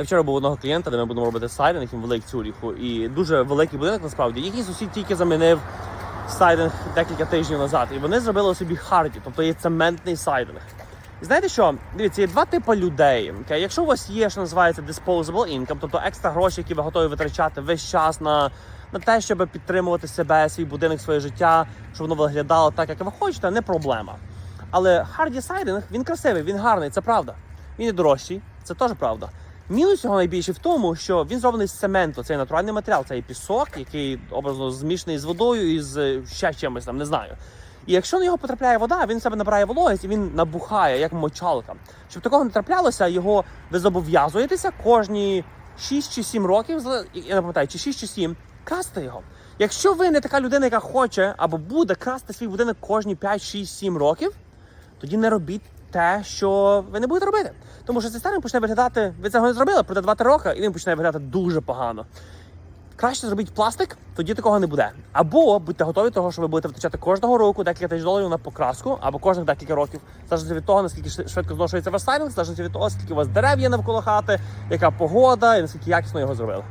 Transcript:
Я вчора був одного клієнта, де ми будемо робити сайдинг, він великий Цюріху. І дуже великий будинок насправді. Їхній сусід тільки замінив сайдинг декілька тижнів назад. І вони зробили собі харді, тобто є цементний сайдинг. І знаєте що? Дивіться, є два типи людей. Якщо у вас є, що називається disposable income, тобто екстра гроші, які ви готові витрачати весь час на, на те, щоб підтримувати себе, свій будинок, своє життя, щоб воно виглядало так, як ви хочете, не проблема. Але харді сайдинг, він красивий, він гарний, це правда. Він і дорожчий, це теж правда. Мінус його найбільший в тому, що він зроблений з цементу, це натуральний матеріал, це є пісок, який образно змішаний з водою і з е, ще чимось там, не знаю. І якщо на нього потрапляє вода, він в себе набирає вологість і він набухає, як мочалка. Щоб такого не траплялося, його ви зобов'язуєтеся кожні 6 чи 7 років, я не пам'ятаю, чи 6 чи 7, красти його. Якщо ви не така людина, яка хоче або буде красти свій будинок кожні 5, 6, 7 років, тоді не робіть те, що ви не будете робити. Тому що цей старий почне виглядати, ви цього не зробили, пройде 2-3 роки, і він почне виглядати дуже погано. Краще зробіть пластик, тоді такого не буде. Або будьте готові до того, що ви будете витрачати кожного року декілька тисяч доларів на покраску, або кожних декілька років, залежно від того, наскільки швидко зношується ваш сайдинг, залежно від того, скільки у вас дерев навколо хати, яка погода і наскільки якісно його зробили.